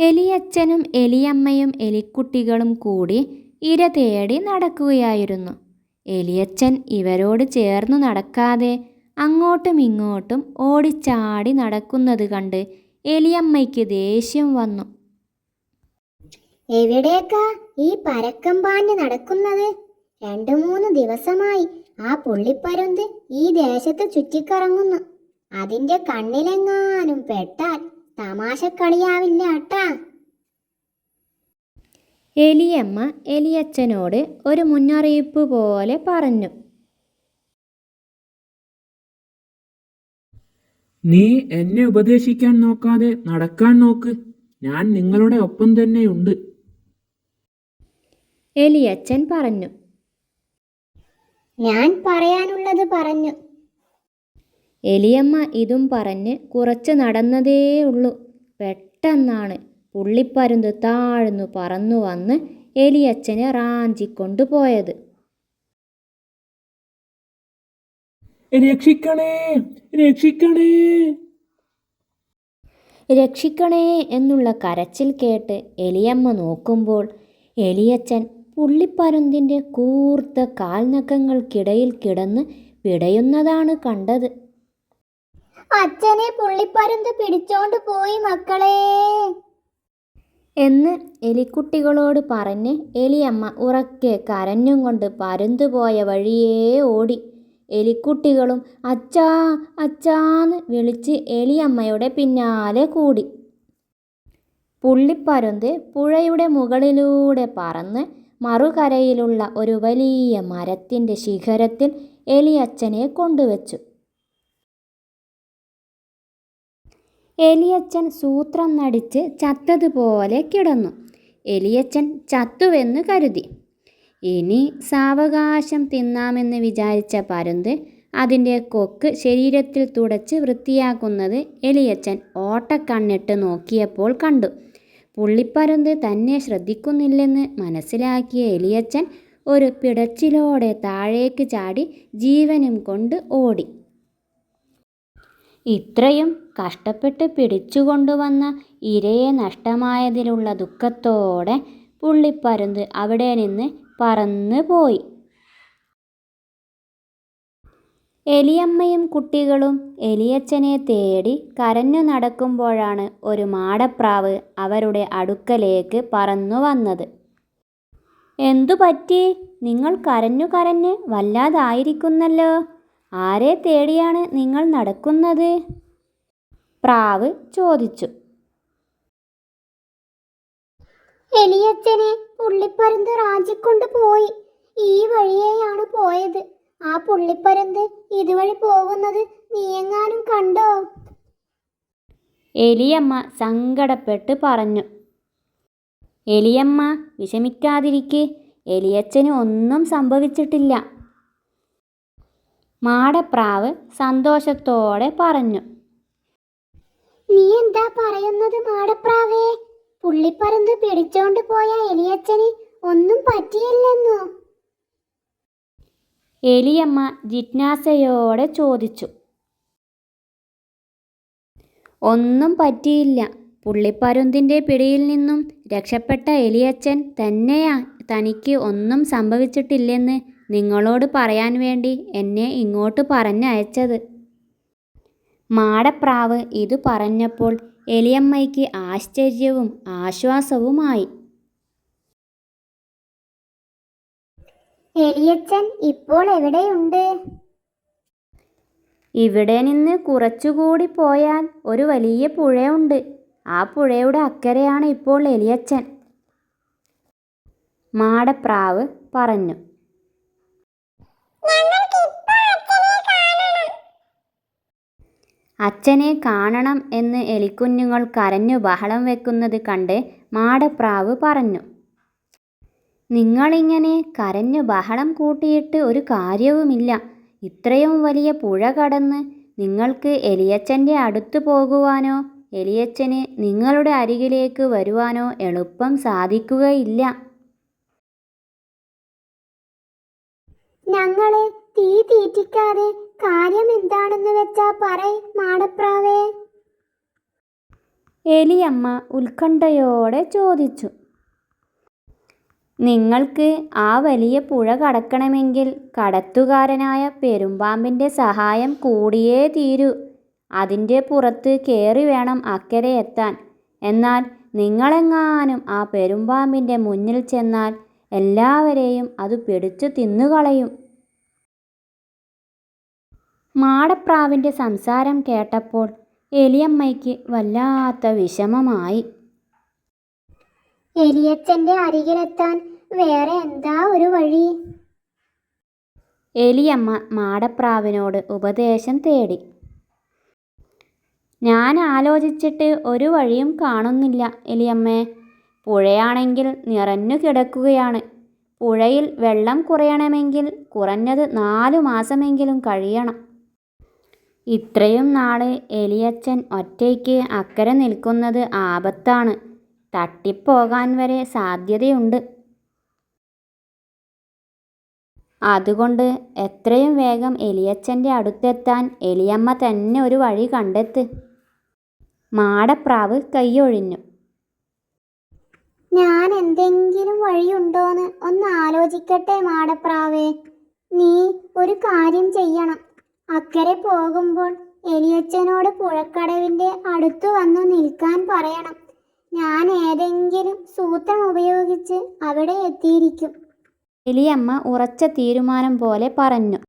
എലിയച്ഛനും എലിയമ്മയും എലിക്കുട്ടികളും കൂടി ഇര തേടി നടക്കുകയായിരുന്നു. എലിയച്ഛൻ ഇവരോട് ചേർന്നു നടക്കാതെ അങ്ങോട്ടും ഇങ്ങോട്ടും ഓടിച്ചാടി നടക്കുന്നത് കണ്ട് എലിയമ്മയ്ക്ക് ദേഷ്യം വന്നു. എവിടേക്കാ ഈ പരക്കം പാഞ്ഞ് നടക്കുന്നത്? രണ്ടു മൂന്ന് ദിവസമായി ആ പുള്ളിപ്പരുന്ത് ഈ ദേശത്ത് ചുറ്റിക്കറങ്ങുന്നു. അതിന്റെ കണ്ണിലെങ്ങാനും പെട്ടാൽ തമാശക്കളിയാവില്ല അട്ടാ എലിയമ്മ എലിയച്ഛനോട് ഒരു മുന്നറിയിപ്പ് പോലെ പറഞ്ഞു. നീ എന്നെ ഉപദേശിക്കാൻ നോക്കാതെ നടക്കാൻ നോക്ക്. ഞാൻ നിങ്ങളുടെ ഒപ്പം തന്നെയുണ്ട്. എലിയച്ഛൻ പറഞ്ഞു. ഞാൻ പറയാനുള്ളത് പറഞ്ഞു. എലിയമ്മ ഇതും പറഞ്ഞ് കുറച്ച് നടന്നതേ ഉള്ളൂ പെട്ടെന്നാണ് പുള്ളിപ്പരുന്ത് താഴ്ന്നു പറന്നു വന്ന് എലിയച്ഛനെ റാഞ്ചിക്കൊണ്ടുപോയത് രക്ഷിക്കണേ രക്ഷിക്കണേ. രക്ഷിക്കണേ എന്നുള്ള കരച്ചിൽ കേട്ട് എലിയമ്മ നോക്കുമ്പോൾ എലിയച്ഛൻ പുള്ളിപ്പരുന്തിന്റെ കൂർത്ത കാൽനഖങ്ങൾക്കിടയിൽ കിടന്ന് പിടയുന്നതാണ് കണ്ടത്. അച്ഛനെ പുള്ളിപ്പരുന്ത് പിടിച്ചോണ്ട് പോയി മക്കളെ. എന്ന് എലിക്കുട്ടികളോട് പറഞ്ഞ് എലിയമ്മ ഉറക്കെ കരഞ്ഞും കൊണ്ട് പരുന്ത് പോയ വഴിയേ ഓടി. എലിക്കുട്ടികളും അച്ചാ അച്ചാന്ന് വിളിച്ച് എലിയമ്മയുടെ പിന്നാലെ കൂടി. പുള്ളിപ്പരുന്ത് പുഴയുടെ മുകളിലൂടെ പറന്ന് മറുകരയിലുള്ള ഒരു വലിയ മരത്തിന്റെ ശിഖരത്തിൽ എലിയച്ഛനെ കൊണ്ടുവച്ചു. എലിയച്ഛൻ സൂത്രം നടിച്ച് ചത്തതുപോലെ കിടന്നു. എലിയച്ചൻ ചത്തുവെന്ന് കരുതി. ഇനി സാവകാശം തിന്നാമെന്ന് വിചാരിച്ച പരുന്ത് അതിന്റെ കൊക്ക് ശരീരത്തിൽ തുടച്ച് വൃത്തിയാക്കുന്നത് എലിയച്ചൻ ഓട്ടക്കണ്ണിട്ട് നോക്കിയപ്പോൾ കണ്ടു. പുള്ളിപ്പരുന്ത് തന്നെ ശ്രദ്ധിക്കുന്നില്ലെന്ന് മനസ്സിലാക്കിയ എലിയച്ചൻ ഒരു പിടച്ചിലോടെ താഴേക്ക് ചാടി ജീവനും കൊണ്ട് ഓടി. ഇത്രയും കഷ്ടപ്പെട്ട് പിടിച്ചുകൊണ്ടുവന്ന ഇരയെ നഷ്ടമായതിലുള്ള ദുഃഖത്തോടെ പുള്ളിപ്പരുന്ത് അവിടെ നിന്ന് പറന്നു പോയി എലിയമ്മയും കുട്ടികളും എലിയച്ചനെ തേടി കരഞ്ഞു നടക്കുമ്പോഴാണ് ഒരു മാടപ്രാവ് അവരുടെ അടുക്കലേക്ക് പറന്നു വന്നത്. എന്തു പറ്റി? നിങ്ങൾ കരഞ്ഞു കരഞ്ഞ് വല്ലാതായിരിക്കുന്നല്ലോ. ആരെ തേടിയാണ് നിങ്ങൾ നടക്കുന്നത്? പ്രാവ് ചോദിച്ചു. എലിയച്ഛനെ പുള്ളിപ്പരുന്ത് റാഞ്ചിക്കൊണ്ട് പോയി. ഈ വഴിയെയാണ് പോയത്. ആ പുള്ളിപ്പരുന്ത് ഇതുവഴി പോകുന്നത് നീയെങ്ങാനും കണ്ടോ? എലിയമ്മ സങ്കടപ്പെട്ട് പറഞ്ഞു. എലിയമ്മ വിഷമിക്കാതിരിക്കെ. എലിയച്ഛന് ഒന്നും സംഭവിച്ചിട്ടില്ല. മാടപ്രാവ് സന്തോഷത്തോടെ പറഞ്ഞു. നീ എന്താ പറയുന്നത് മാടപ്രാവേ? പുള്ളിപ്പറന്ത് പിടിച്ചോണ്ട് പോയ എലിയച്ചന് ഒന്നും പറ്റിയില്ലെന്നോ? എലിയമ്മ ജിജ്ഞാസയോടെ ചോദിച്ചു. ഒന്നും പറ്റിയില്ല. പുള്ളിപ്പരുന്തിന്റെ പിടിയിൽ നിന്നും രക്ഷപ്പെട്ട എലിയച്ചൻ തന്നെയാ തനിക്ക് ഒന്നും സംഭവിച്ചിട്ടില്ലെന്ന് നിങ്ങളോട് പറയാൻ വേണ്ടി എന്നെ ഇങ്ങോട്ട് പറഞ്ഞയച്ചത്. മാടപ്രാവ് ഇതു പറഞ്ഞപ്പോൾ എലിയമ്മയ്ക്ക് ആശ്ചര്യവും ആശ്വാസവുമായി. എലിയച്ചൻ ഇപ്പോൾ എവിടെയുണ്ട്? ഇവിടെ നിന്ന് കുറച്ചുകൂടി പോയാൽ ഒരു വലിയ പുഴയുണ്ട്. ആ പുഴയുടെ അക്കരെയാണ് ഇപ്പോൾ എലിയച്ചൻ മാടപ്രാവ് പറഞ്ഞു അച്ഛനെ കാണണം എന്ന് എലിക്കുഞ്ഞുങ്ങൾ കരഞ്ഞു ബഹളം വെക്കുന്നത് കണ്ട് മാടപ്രാവ് പറഞ്ഞു. നിങ്ങളിങ്ങനെ കരഞ്ഞു ബഹളം കൂട്ടിയിട്ട് ഒരു കാര്യവുമില്ല. ഇത്രയും വലിയ പുഴ കടന്ന് നിങ്ങൾക്ക് എലിയച്ഛന്റെ അടുത്ത് പോകുവാനോ എലിയച്ഛന് നിങ്ങളുടെ അരികിലേക്ക് വരുവാനോ എളുപ്പം സാധിക്കുകയില്ല. ഞങ്ങളെ തീ തീറ്റിക്കാതെ കാര്യം എന്താണെന്ന് വെച്ചാ പറയ് മാടപ്രാവേ. എലിയമ്മ ഉത്കണ്ഠയോടെ ചോദിച്ചു. നിങ്ങൾക്ക് ആ വലിയ പുഴ കടക്കണമെങ്കിൽ കടത്തുകാരനായ പെരുമ്പാമ്പിന്റെ സഹായം കൂടിയേ തീരൂ. അതിന്റെ പുറത്ത് കയറി വേണം അക്കരെ എത്താൻ. എന്നാൽ നിങ്ങളെങ്ങാനും ആ പെരുമ്പാമ്പിന്റെ മുന്നിൽ ചെന്നാൽ എല്ലാവരെയും അത് പിടിച്ചു തിന്നുകളയും. മാടപ്രാവിന്റെ സംസാരം കേട്ടപ്പോൾ എലിയമ്മയ്ക്ക് വല്ലാത്ത വിഷമമായി. എലിയച്ചന്റെ അരികിലെത്താൻ വേറെ എന്താ ഒരു വഴി? എലിയമ്മ മാടപ്രാവിനോട് ഉപദേശം തേടി. ഞാൻ ആലോചിച്ചിട്ട് ഒരു വഴിയും കാണുന്നില്ല എലിയമ്മേ. പുഴയാണെങ്കിൽ നിറഞ്ഞു കിടക്കുകയാണ്. പുഴയിൽ വെള്ളം കുറയണമെങ്കിൽ കുറഞ്ഞത് നാലു മാസമെങ്കിലും കഴിയണം. ഇത്രയും നാൾ എലിയച്ചൻ ഒറ്റയ്ക്ക് അക്കരെ നിൽക്കുന്നത് ആപത്താണ്. തട്ടിപ്പോകാൻ വരെ സാധ്യതയുണ്ട്. അതുകൊണ്ട് എത്രയും വേഗം എലിയച്ചന്റെ അടുത്തെത്താൻ എലിയമ്മ തന്നെ ഒരു വഴി കണ്ടെത്ത്. മാടപ്രാവ് കൈയൊഴിഞ്ഞു. ഞാൻ എന്തെങ്കിലും വഴിയുണ്ടോന്ന് ഒന്ന് ആലോചിക്കട്ടെ മാടപ്രാവേ. നീ ഒരു കാര്യം ചെയ്യണം. അക്കരെ പോകുമ്പോൾ എലിയച്ചനോട് പുഴക്കടവിന്റെ അടുത്തു വന്നു നിൽക്കാൻ പറയണം. ഞാൻ ഏതെങ്കിലും സൂത്രം ഉപയോഗിച്ച് അവിടെ എത്തിയിരിക്കും. എലിയമ്മ ഉറച്ച തീരുമാനം പോലെ പറഞ്ഞു.